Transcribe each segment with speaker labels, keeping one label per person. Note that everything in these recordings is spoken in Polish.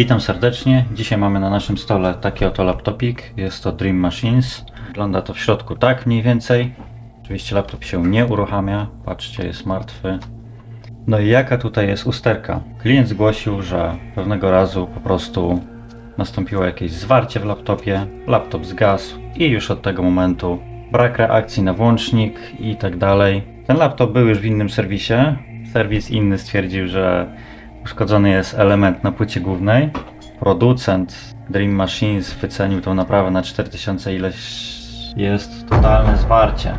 Speaker 1: Witam serdecznie. Dzisiaj mamy na naszym stole taki oto laptopik. Jest to Dream Machines. Wygląda to w środku tak mniej więcej. Oczywiście laptop się nie uruchamia. Patrzcie, jest martwy. No i jaka tutaj jest usterka? Klient zgłosił, że pewnego razu po prostu nastąpiło jakieś zwarcie w laptopie, laptop zgasł i już od tego momentu brak reakcji na włącznik i tak dalej. Ten laptop był już w innym serwisie. Serwis inny stwierdził, że uszkodzony jest element na płycie głównej. Producent Dream Machines wycenił tą naprawę na 4000 ileś jest totalne zwarcie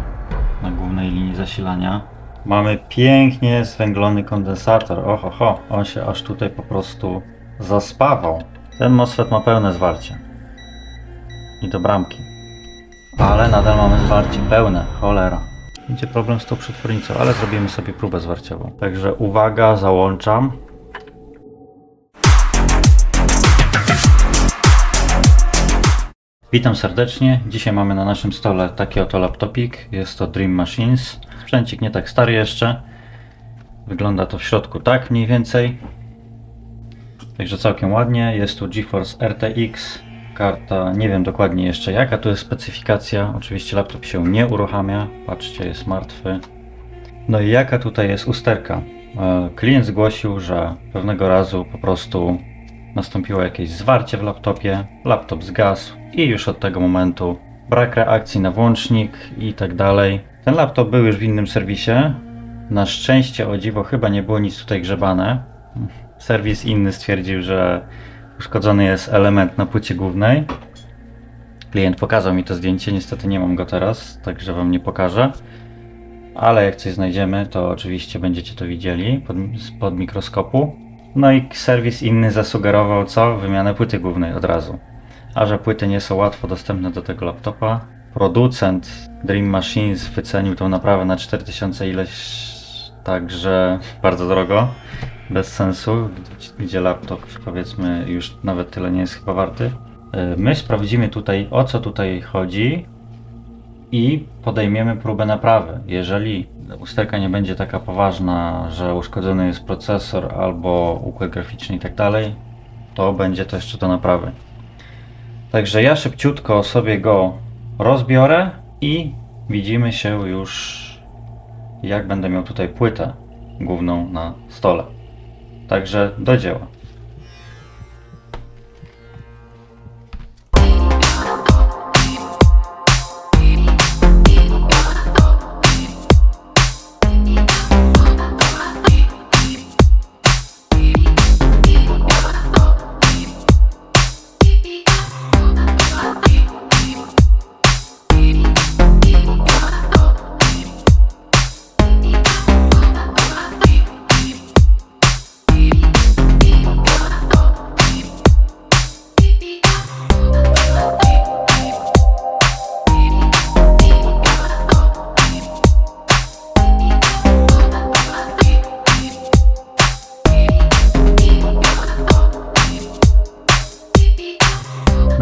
Speaker 1: na głównej linii zasilania. Mamy pięknie zwęglony kondensator. Oho, ho, on się aż tutaj po prostu zaspawał. Ten MOSFET ma pełne zwarcie. I do bramki. Ale nadal mamy zwarcie pełne, cholera. Będzie problem z tą przetwornicą, ale zrobimy sobie próbę zwarciową. Także uwaga, załączam. Witam serdecznie. Dzisiaj mamy na naszym stole taki oto laptopik. Jest to Dream Machines. Sprzęcik nie tak stary jeszcze. Wygląda to w środku tak mniej więcej. Także całkiem ładnie. Jest tu GeForce RTX. Karta, nie wiem dokładnie jeszcze jaka tu jest specyfikacja. Oczywiście laptop się nie uruchamia. Patrzcie, jest martwy. No i jaka tutaj jest usterka? E, Klient zgłosił, że pewnego razu po prostu nastąpiło jakieś zwarcie w laptopie, laptop zgasł i już od tego momentu brak reakcji na włącznik i tak dalej. Ten laptop był już w innym serwisie. Na szczęście, o dziwo, chyba nie było nic tutaj grzebane. Serwis inny stwierdził, że uszkodzony jest element na płycie głównej. Klient pokazał mi to zdjęcie, niestety nie mam go teraz, także wam nie pokażę. Ale jak coś znajdziemy, to oczywiście będziecie to widzieli pod, spod mikroskopu. No i serwis inny zasugerował co? Wymianę płyty głównej od razu. A że płyty nie są łatwo dostępne do tego laptopa, producent Dream Machines wycenił tą naprawę na 4000 ileś, także bardzo drogo, bez sensu, gdzie- laptop powiedzmy już nawet tyle nie jest chyba warty. Yy, My sprawdzimy tutaj o co tutaj chodzi, i podejmiemy próbę naprawy. Jeżeli usterka nie będzie taka poważna, że uszkodzony jest procesor albo układ graficzny i tak to będzie to jeszcze do naprawy. Także ja szybciutko sobie go rozbiorę i widzimy się już jak będę miał tutaj płytę główną na stole. Także do dzieła.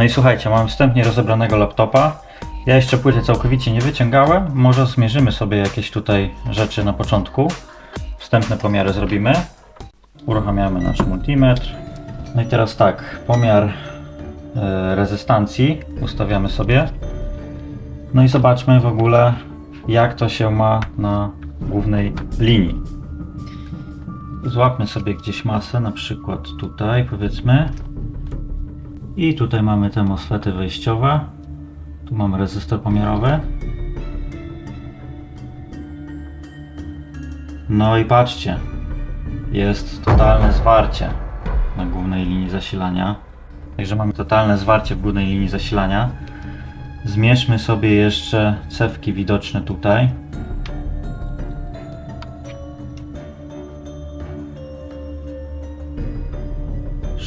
Speaker 1: I słuchajcie, mam wstępnie rozebranego laptopa. Ja jeszcze płyty całkowicie nie wyciągałem. Może zmierzymy sobie jakieś tutaj rzeczy na początku. Wstępne pomiary zrobimy. Uruchamiamy nasz multimetr. No i teraz tak, pomiar e, rezystancji ustawiamy sobie. No i zobaczmy w ogóle jak to się ma na głównej linii. Złapmy sobie gdzieś masę, na przykład tutaj powiedzmy. I tutaj mamy te MOSFETy wejściowe. Tu mamy rezystor pomiarowy. No i patrzcie, jest totalne zwarcie na głównej linii zasilania. Także mamy totalne zwarcie w głównej linii zasilania. Zmierzmy sobie jeszcze cewki widoczne tutaj.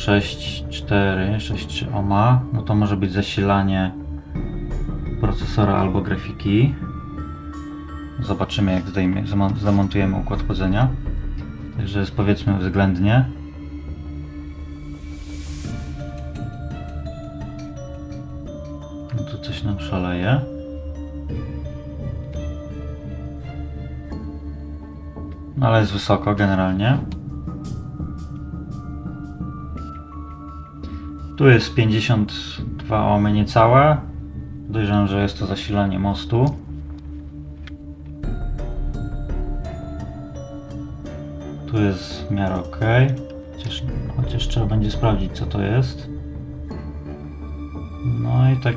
Speaker 1: Sześć cztery, sześć trzy ohma, no to może być zasilanie procesora albo grafiki. Zobaczymy jak zdejmie, zamo- zamontujemy układ chłodzenia. Także jest powiedzmy względnie. No tu coś nam szaleje. No ale jest wysoko generalnie. Tu jest 52 ohmy niecałe. Podejrzewam, że jest to zasilanie mostu. Tu jest w miarę ok. Chociaż, chociaż trzeba będzie sprawdzić co to jest. No i tak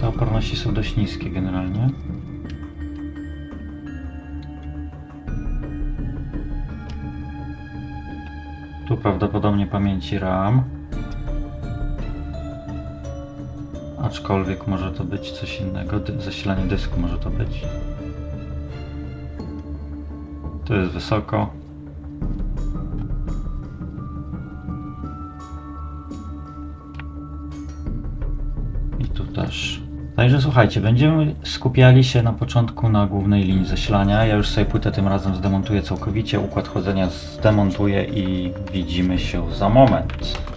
Speaker 1: te oporności są dość niskie generalnie. Tu prawdopodobnie pamięci RAM. Aczkolwiek może to być coś innego. Zasilanie dysku może to być. Tu jest wysoko. I tu też. Także słuchajcie, będziemy skupiali się na początku na głównej linii zasilania. Ja już sobie płytę tym razem zdemontuję całkowicie, układ chłodzenia zdemontuję i widzimy się za moment.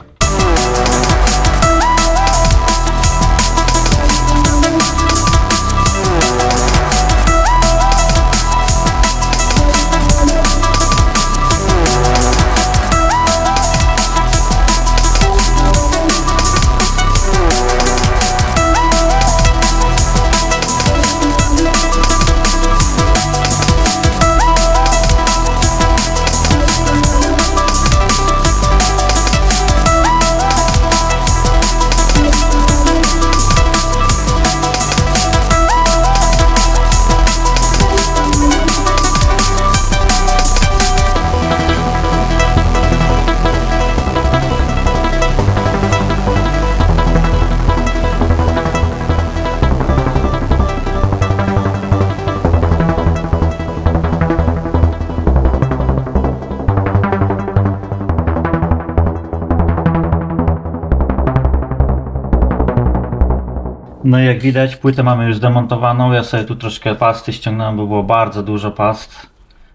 Speaker 1: No i jak widać, płytę mamy już zdemontowaną. Ja sobie tu troszkę pasty ściągnąłem, bo było bardzo dużo past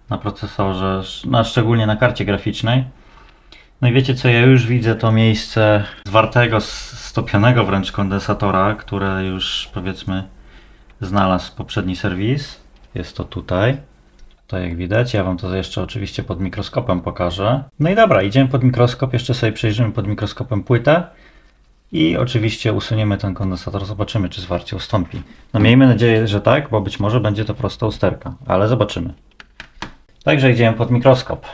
Speaker 1: na procesorze, no, szczególnie na karcie graficznej. No i wiecie co, ja już widzę to miejsce zwartego, stopionego wręcz kondensatora, które już powiedzmy znalazł poprzedni serwis. Jest to tutaj. Tutaj jak widać, ja Wam to jeszcze oczywiście pod mikroskopem pokażę. No i dobra, idziemy pod mikroskop, jeszcze sobie przejrzymy pod mikroskopem płytę. I oczywiście usuniemy ten kondensator, zobaczymy czy zwarcie ustąpi. No miejmy nadzieję, że tak, bo być może będzie to prosta usterka, ale zobaczymy. Także idziemy pod mikroskop.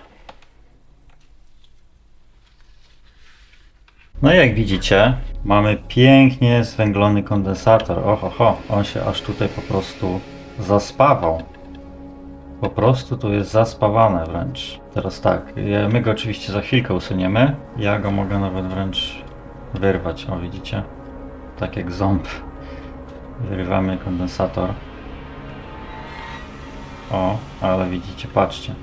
Speaker 1: No jak widzicie, mamy pięknie zwęglony kondensator. Oho, ho, on się aż tutaj po prostu zaspawał. Po prostu tu jest zaspawane wręcz. Teraz tak, my go oczywiście za chwilkę usuniemy. Ja go mogę nawet wręcz wyrwać. O, widzicie? Tak jak ząb. Wyrywamy kondensator. O, ale widzicie, patrzcie.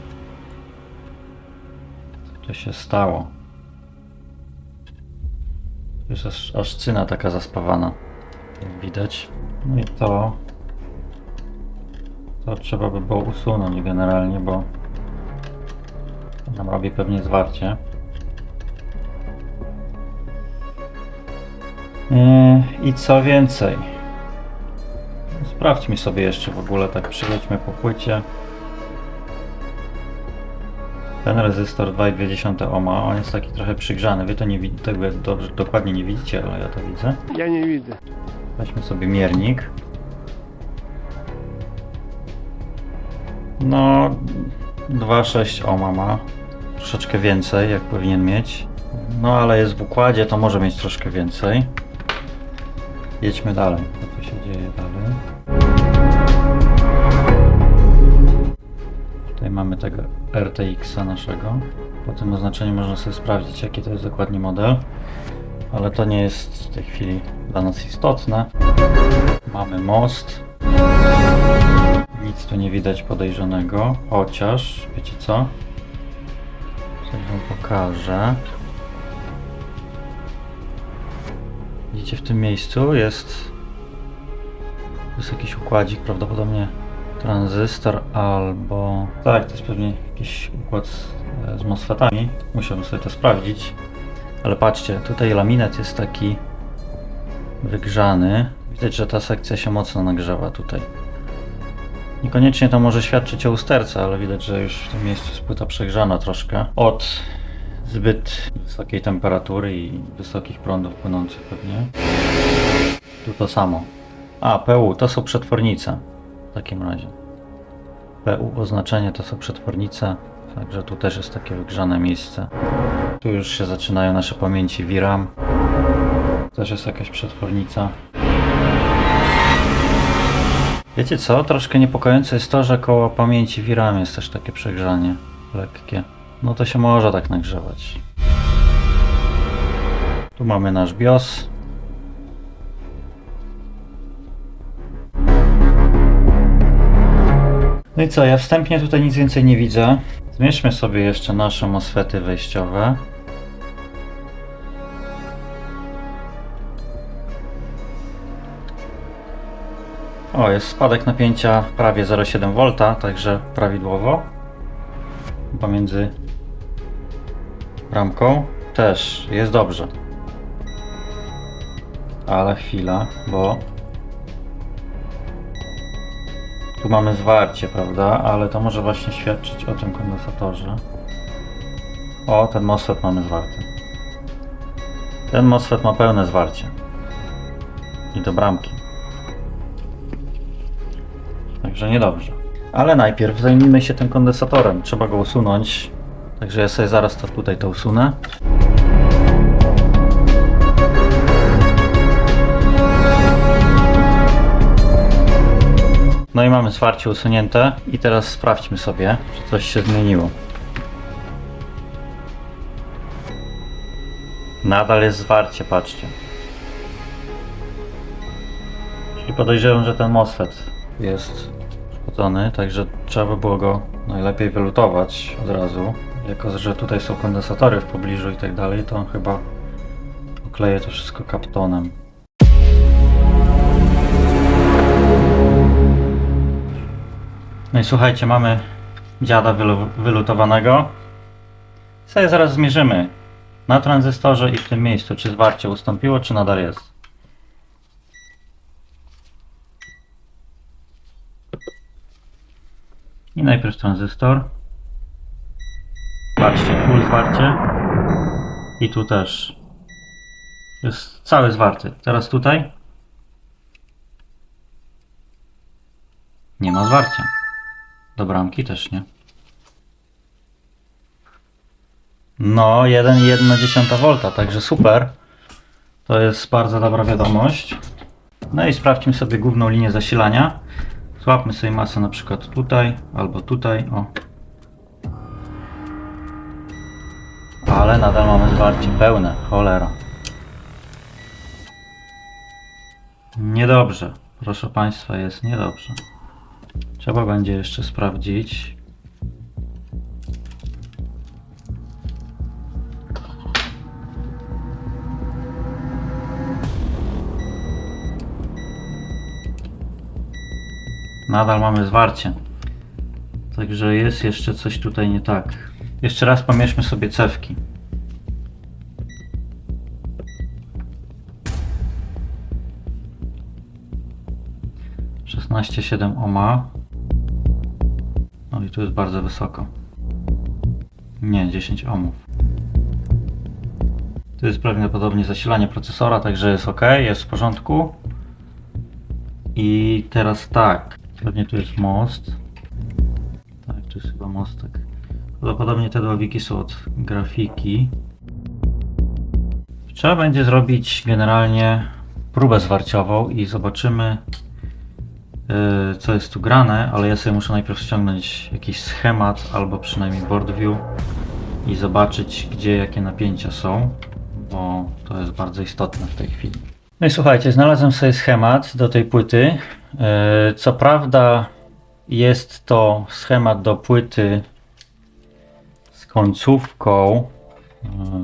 Speaker 1: Co to się stało? Jest aż, aż cyna taka zaspawana. Jak widać. No i to... To trzeba by było usunąć generalnie, bo... nam robi pewnie zwarcie. I co więcej? Sprawdźmy sobie jeszcze w ogóle, tak przejdźmy po płycie. Ten rezystor 2,2 ohma, on jest taki trochę przygrzany. Wy to nie widzicie, tego dobrze, dokładnie nie widzicie, ale ja to widzę.
Speaker 2: Ja nie widzę.
Speaker 1: Weźmy sobie miernik. No, 2,6 ohma ma. Troszeczkę więcej, jak powinien mieć. No, ale jest w układzie, to może mieć troszkę więcej. Jedźmy dalej. Co tu się dzieje dalej? Tutaj mamy tego RTX-a naszego. Po tym oznaczeniu można sobie sprawdzić, jaki to jest dokładnie model. Ale to nie jest w tej chwili dla nas istotne. Mamy most. Nic tu nie widać podejrzanego, chociaż, wiecie co? Coś wam pokażę. Widzicie, w tym miejscu jest, jest jakiś układzik, prawdopodobnie tranzystor albo... Tak, to jest pewnie jakiś układ z, z MOSFETami. Musiałbym sobie to sprawdzić. Ale patrzcie, tutaj laminat jest taki wygrzany. Widać, że ta sekcja się mocno nagrzewa tutaj. Niekoniecznie to może świadczyć o usterce, ale widać, że już w tym miejscu jest płyta przegrzana troszkę. Od zbyt wysokiej temperatury i wysokich prądów płynących pewnie. Tu to samo. A, PU to są przetwornice w takim razie. PU oznaczenie to są przetwornice, także tu też jest takie wygrzane miejsce. Tu już się zaczynają nasze pamięci VRAM. Też jest jakaś przetwornica. Wiecie co? Troszkę niepokojące jest to, że koło pamięci VRAM jest też takie przegrzanie lekkie. No to się może tak nagrzewać. Tu mamy nasz BIOS. No i co, ja wstępnie tutaj nic więcej nie widzę. Zmierzmy sobie jeszcze nasze MOSFETy wejściowe. O, jest spadek napięcia prawie 0,7 V, także prawidłowo. Pomiędzy ramką też jest dobrze. Ale chwila, bo tu mamy zwarcie, prawda? Ale to może właśnie świadczyć o tym kondensatorze. O, ten MOSFET mamy zwarty. Ten MOSFET ma pełne zwarcie. I do bramki. Także niedobrze. Ale najpierw zajmijmy się tym kondensatorem. Trzeba go usunąć. Także ja sobie zaraz to tutaj to usunę. No i mamy zwarcie usunięte i teraz sprawdźmy sobie, czy coś się zmieniło. Nadal jest zwarcie, patrzcie. Czyli podejrzewam, że ten MOSFET jest uszkodzony, także trzeba by było go najlepiej wylutować od razu. Jako, że tutaj są kondensatory w pobliżu i tak dalej, to chyba okleję to wszystko kaptonem. No i słuchajcie, mamy dziada wylu- wylutowanego. Sobie zaraz zmierzymy na tranzystorze i w tym miejscu, czy zwarcie ustąpiło, czy nadal jest. I najpierw tranzystor. Patrzcie, full zwarcie. I tu też. Jest cały zwarty. Teraz tutaj. Nie ma zwarcia. Do bramki też nie. No, 1,1 V, także super. To jest bardzo dobra wiadomość. No i sprawdźmy sobie główną linię zasilania. Złapmy sobie masę na przykład tutaj albo tutaj. O. Ale nadal mamy zwarcie pełne, cholera. Niedobrze, proszę Państwa, jest niedobrze. Trzeba będzie jeszcze sprawdzić. Nadal mamy zwarcie. Także jest jeszcze coś tutaj nie tak. Jeszcze raz pomierzmy sobie cewki. Szesnaście siedem ohma. No i tu jest bardzo wysoko. Nie, 10 ohmów. Tu jest prawdopodobnie zasilanie procesora, także jest ok, jest w porządku. I teraz tak, pewnie tu jest most. Tak, tu jest chyba mostek. Prawdopodobnie te dławiki są od grafiki. Trzeba będzie zrobić generalnie próbę zwarciową i zobaczymy yy, co jest tu grane, ale ja sobie muszę najpierw ściągnąć jakiś schemat albo przynajmniej board view i zobaczyć gdzie jakie napięcia są, bo to jest bardzo istotne w tej chwili. No i słuchajcie, znalazłem sobie schemat do tej płyty. Yy, Co prawda jest to schemat do płyty końcówką,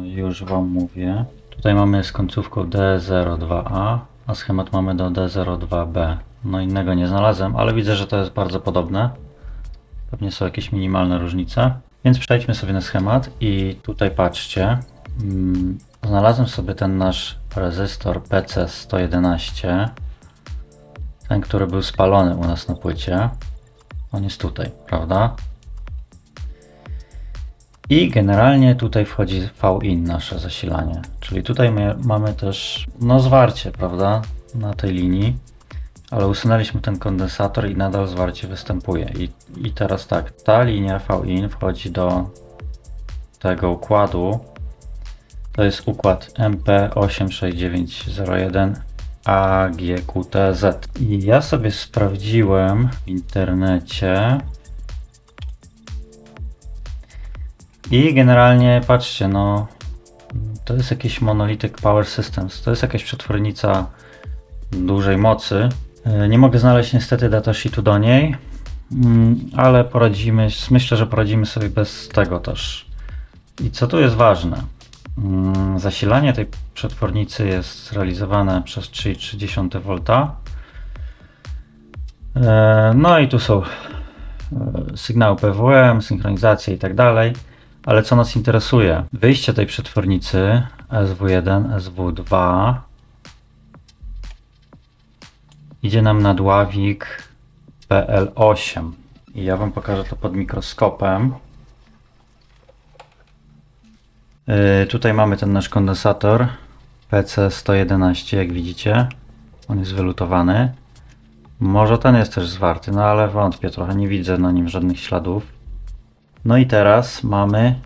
Speaker 1: yy, już Wam mówię. Tutaj mamy z końcówką D02A, a schemat mamy do D02B. No innego nie znalazłem, ale widzę, że to jest bardzo podobne. Pewnie są jakieś minimalne różnice. Więc przejdźmy sobie na schemat i tutaj patrzcie. Mm, Znalazłem sobie ten nasz rezystor PC111. Ten, który był spalony u nas na płycie. On jest tutaj, prawda? I generalnie tutaj wchodzi V-in nasze zasilanie, czyli tutaj my mamy też no zwarcie, prawda, na tej linii, ale usunęliśmy ten kondensator i nadal zwarcie występuje. I, i teraz tak, ta linia V-in wchodzi do tego układu. To jest układ MP86901 AGQTZ. I ja sobie sprawdziłem w internecie. I generalnie patrzcie, no to jest jakiś Monolithic Power Systems. To jest jakaś przetwornica dużej mocy. E, Nie mogę znaleźć niestety datasheetu do niej, mm, ale poradzimy, myślę, że poradzimy sobie bez tego też. I co tu jest ważne? Mm, Zasilanie tej przetwornicy jest realizowane przez 3,3 V. E, No i tu są e, sygnały PWM, synchronizacja i tak dalej. Ale co nas interesuje? Wyjście tej przetwornicy SW1, SW2 idzie nam na dławik PL8. I ja Wam pokażę to pod mikroskopem. Yy, tutaj mamy ten nasz kondensator PC111, jak widzicie. On jest wylutowany. Może ten jest też zwarty, no ale wątpię trochę, nie widzę na nim żadnych śladów. No i teraz mamy,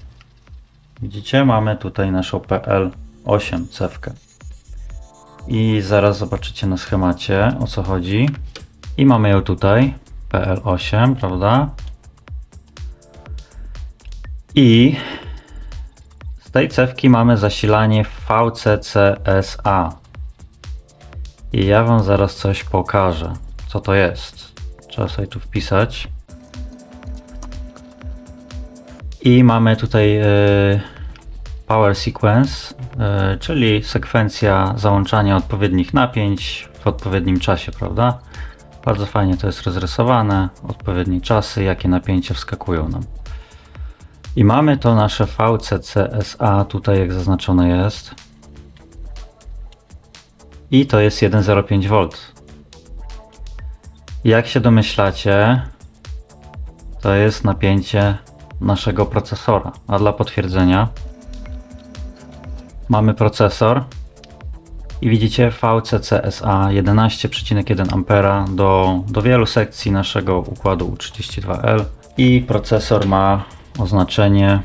Speaker 1: widzicie, mamy tutaj naszą PL8 cewkę. I zaraz zobaczycie na schemacie o co chodzi. I mamy ją tutaj, PL8, prawda? I z tej cewki mamy zasilanie VCCSA. I ja Wam zaraz coś pokażę, co to jest. Trzeba sobie tu wpisać. I mamy tutaj e, Power Sequence, e, czyli sekwencja załączania odpowiednich napięć w odpowiednim czasie, prawda? Bardzo fajnie to jest rozrysowane, odpowiednie czasy, jakie napięcia wskakują nam. I mamy to nasze VCCSA, tutaj jak zaznaczone jest. I to jest 1,05 V. Jak się domyślacie, to jest napięcie naszego procesora. A dla potwierdzenia mamy procesor i widzicie VCCSA 11,1 A do, do wielu sekcji naszego układu U32L i procesor ma oznaczenie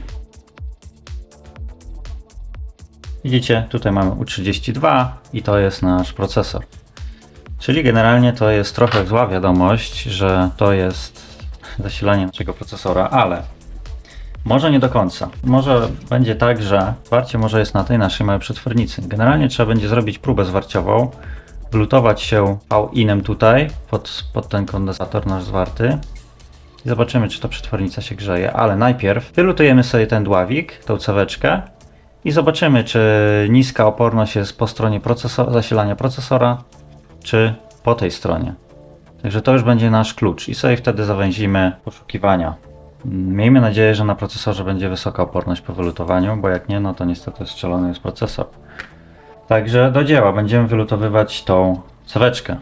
Speaker 1: Widzicie, tutaj mamy U32 i to jest nasz procesor. Czyli generalnie to jest trochę zła wiadomość, że to jest zasilanie naszego procesora, ale może nie do końca. Może będzie tak, że zwarcie może jest na tej naszej małej przetwornicy. Generalnie trzeba będzie zrobić próbę zwarciową, wlutować się V-inem tutaj pod, pod ten kondensator nasz zwarty i zobaczymy, czy ta przetwornica się grzeje. Ale najpierw wylutujemy sobie ten dławik, tą ceweczkę i zobaczymy, czy niska oporność jest po stronie procesor, zasilania procesora, czy po tej stronie. Także to już będzie nasz klucz i sobie wtedy zawęzimy poszukiwania. Miejmy nadzieję, że na procesorze będzie wysoka oporność po wylutowaniu, bo jak nie, no to niestety strzelony jest procesor. Także do dzieła, będziemy wylutowywać tą ceweczkę.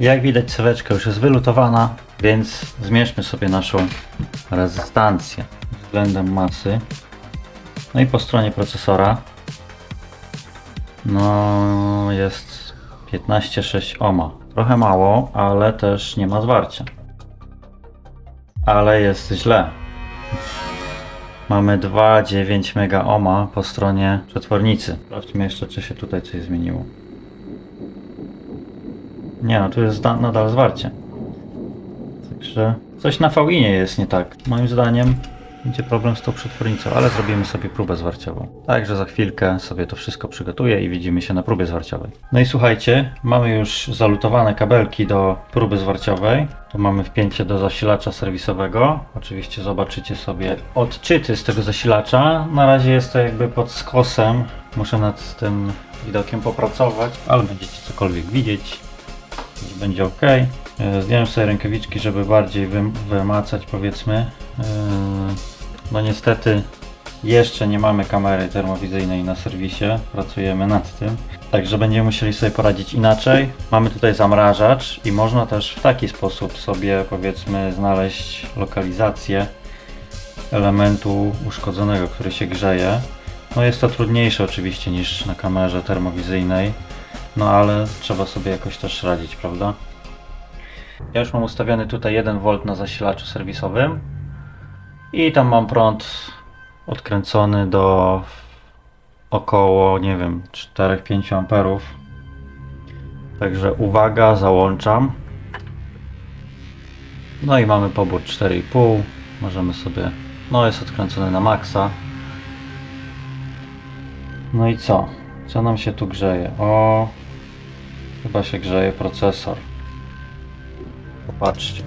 Speaker 1: Jak widać ceweczka już jest wylutowana, więc zmierzmy sobie naszą rezystancję względem masy. No i po stronie procesora no jest 15,6 ohma. Trochę mało, ale też nie ma zwarcia. Ale jest źle. Mamy 2,9 mega ohma po stronie przetwornicy. Sprawdźmy jeszcze, czy się tutaj coś zmieniło. Nie no, tu jest da- nadal zwarcie. Także coś na V-inie jest nie tak. Moim zdaniem będzie problem z tą przetwornicą, ale zrobimy sobie próbę zwarciową. Także za chwilkę sobie to wszystko przygotuję i widzimy się na próbie zwarciowej. No i słuchajcie, mamy już zalutowane kabelki do próby zwarciowej. Tu mamy wpięcie do zasilacza serwisowego. Oczywiście zobaczycie sobie odczyty z tego zasilacza. Na razie jest to jakby pod skosem. Muszę nad tym widokiem popracować, ale będziecie cokolwiek widzieć będzie ok. E, Zdjąłem sobie rękawiczki, żeby bardziej wym- wymacać powiedzmy. E, No niestety Jeszcze nie mamy kamery termowizyjnej na serwisie, pracujemy nad tym. Także będziemy musieli sobie poradzić inaczej. Mamy tutaj zamrażacz i można też w taki sposób sobie powiedzmy znaleźć lokalizację elementu uszkodzonego, który się grzeje. No jest to trudniejsze oczywiście niż na kamerze termowizyjnej, no ale trzeba sobie jakoś też radzić, prawda? Ja już mam ustawiony tutaj 1 V na zasilaczu serwisowym i tam mam prąd odkręcony do około, nie wiem, 4-5 amperów. Także uwaga, załączam. No i mamy pobór 4,5. Możemy sobie, no jest odkręcony na maksa. No i co? Co nam się tu grzeje? O, chyba się grzeje procesor. Popatrzcie.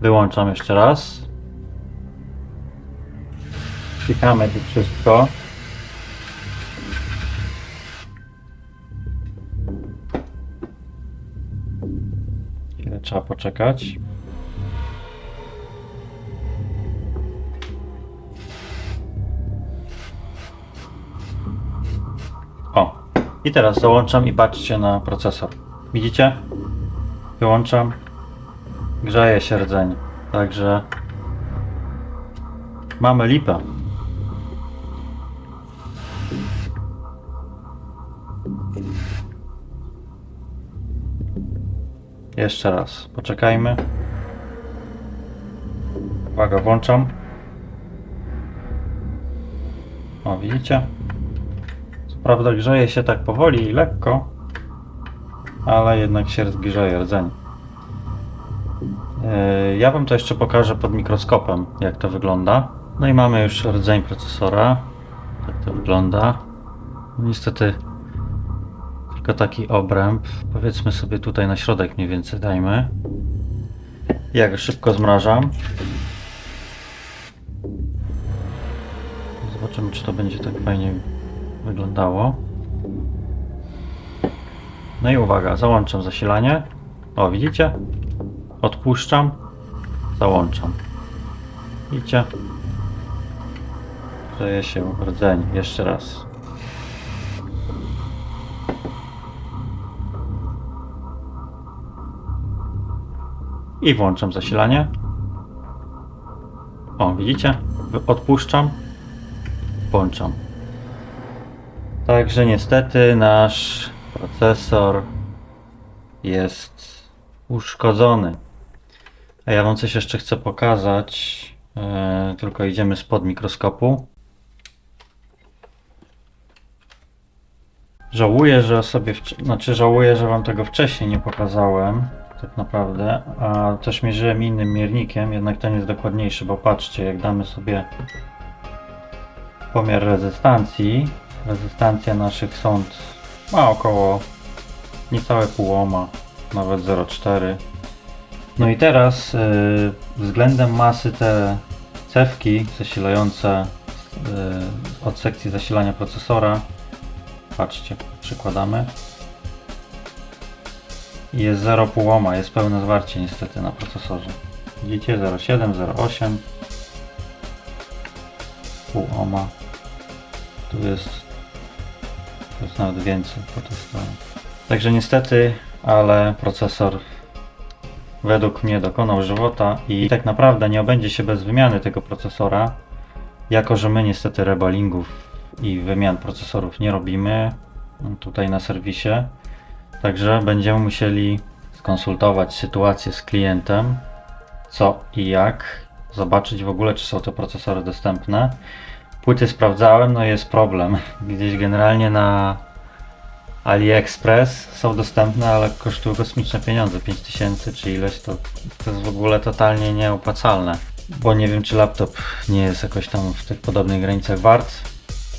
Speaker 1: Wyłączam jeszcze raz. Klikamy tu wszystko. Chwilę trzeba poczekać. O, i teraz załączam i patrzcie na procesor. Widzicie? Wyłączam. Grzeje się rdzeń. Także mamy lipę. Jeszcze raz. Poczekajmy. Uwaga, włączam. O, widzicie? Co prawda grzeje się tak powoli i lekko, ale jednak się grzeje rdzeń. Yy, Ja Wam to jeszcze pokażę pod mikroskopem, jak to wygląda. No i mamy już rdzeń procesora. Tak to wygląda. Niestety tylko taki obręb. Powiedzmy sobie tutaj na środek mniej więcej dajmy. Ja go szybko zmrażam. Zobaczymy, czy to będzie tak fajnie wyglądało. No i uwaga, załączam zasilanie. O, widzicie? Odpuszczam, załączam. Widzicie? Grzeje się rdzeń. Jeszcze raz. I włączam zasilanie. O, widzicie? Odpuszczam, włączam. Także niestety nasz procesor jest uszkodzony. A ja Wam coś jeszcze chcę pokazać. E, tylko idziemy spod mikroskopu. Żałuję, że sobie, znaczy żałuję, że Wam tego wcześniej nie pokazałem, tak naprawdę, a też mierzyłem innym miernikiem, jednak ten jest dokładniejszy, bo patrzcie, jak damy sobie pomiar rezystancji, rezystancja naszych sąd ma około niecałe pół ohma, nawet 0,4. No i teraz y, względem masy te cewki zasilające y, od sekcji zasilania procesora Patrzcie, przykładamy. Jest 0,5 ohma, jest pełne zwarcie niestety na procesorze. Widzicie 0,7, 0,8 pół ohma. Tu jest, tu jest nawet więcej potestowałem. Także niestety, ale procesor według mnie dokonał żywota i tak naprawdę nie obędzie się bez wymiany tego procesora, jako że my niestety rebalingów i wymian procesorów nie robimy tutaj na serwisie. Także będziemy musieli skonsultować sytuację z klientem, co i jak, zobaczyć w ogóle, czy są te procesory dostępne. Płyty sprawdzałem, no jest problem. Gdzieś generalnie na AliExpress są dostępne, ale kosztują kosmiczne pieniądze, 5000 czy ileś, to, to jest w ogóle totalnie nieopłacalne. Bo nie wiem, czy laptop nie jest jakoś tam w tych podobnych granicach wart.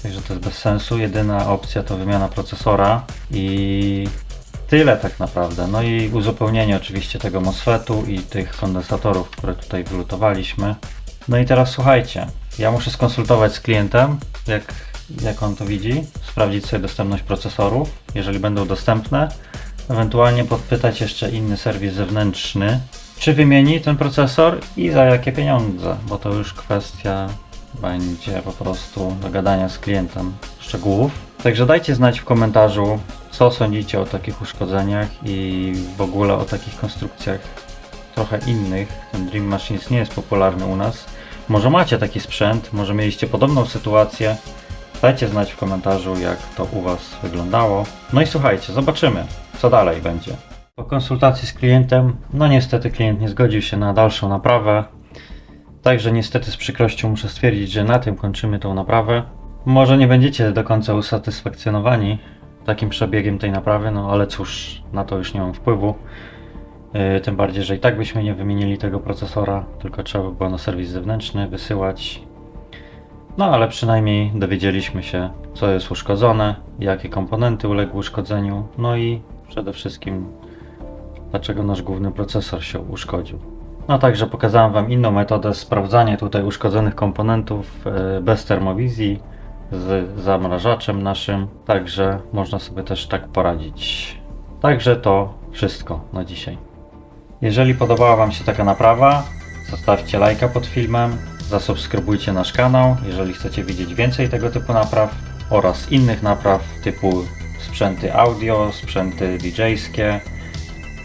Speaker 1: Także to jest bez sensu. Jedyna opcja to wymiana procesora i tyle tak naprawdę. No i uzupełnienie oczywiście tego MOSFETu i tych kondensatorów, które tutaj wylutowaliśmy. No i teraz słuchajcie, ja muszę skonsultować z klientem, jak, jak on to widzi, sprawdzić sobie dostępność procesorów, jeżeli będą dostępne. Ewentualnie podpytać jeszcze inny serwis zewnętrzny, czy wymieni ten procesor i za jakie pieniądze, bo to już kwestia będzie po prostu dogadania z klientem szczegółów. Także dajcie znać w komentarzu, co sądzicie o takich uszkodzeniach i w ogóle o takich konstrukcjach trochę innych. Ten Dream Machines nie jest popularny u nas. Może macie taki sprzęt, może mieliście podobną sytuację. Dajcie znać w komentarzu, jak to u Was wyglądało. No i słuchajcie, zobaczymy, co dalej będzie. Po konsultacji z klientem, no niestety klient nie zgodził się na dalszą naprawę. Także niestety z przykrością muszę stwierdzić, że na tym kończymy tą naprawę. Może nie będziecie do końca usatysfakcjonowani takim przebiegiem tej naprawy, no ale cóż, na to już nie mam wpływu. Yy, Tym bardziej, że i tak byśmy nie wymienili tego procesora, tylko trzeba by było na serwis zewnętrzny wysyłać. No ale przynajmniej dowiedzieliśmy się, co jest uszkodzone, jakie komponenty uległy uszkodzeniu, no i przede wszystkim dlaczego nasz główny procesor się uszkodził. No także pokazałem Wam inną metodę sprawdzania tutaj uszkodzonych komponentów e, bez termowizji z zamrażaczem naszym, także można sobie też tak poradzić. Także to wszystko na dzisiaj. Jeżeli podobała Wam się taka naprawa, zostawcie lajka pod filmem, zasubskrybujcie nasz kanał, jeżeli chcecie widzieć więcej tego typu napraw oraz innych napraw typu sprzęty audio, sprzęty DJ-skie,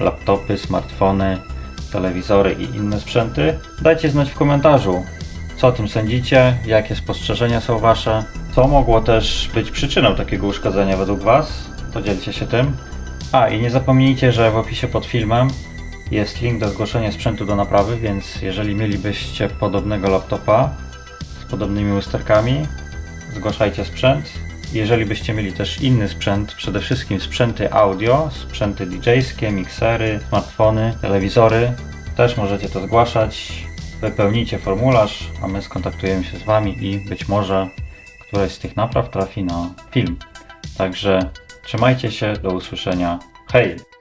Speaker 1: laptopy, smartfony, telewizory i inne sprzęty. Dajcie znać w komentarzu, co o tym sądzicie, jakie spostrzeżenia są Wasze, co mogło też być przyczyną takiego uszkodzenia według Was. Podzielcie się tym. A i nie zapomnijcie, że w opisie pod filmem jest link do zgłoszenia sprzętu do naprawy, więc jeżeli mielibyście podobnego laptopa z podobnymi usterkami, zgłaszajcie sprzęt. Jeżeli byście mieli też inny sprzęt, przede wszystkim sprzęty audio, sprzęty DJ-skie, miksery, smartfony, telewizory, też możecie to zgłaszać. Wypełnijcie formularz, a my skontaktujemy się z Wami i być może któraś z tych napraw trafi na film. Także trzymajcie się, do usłyszenia. Hej!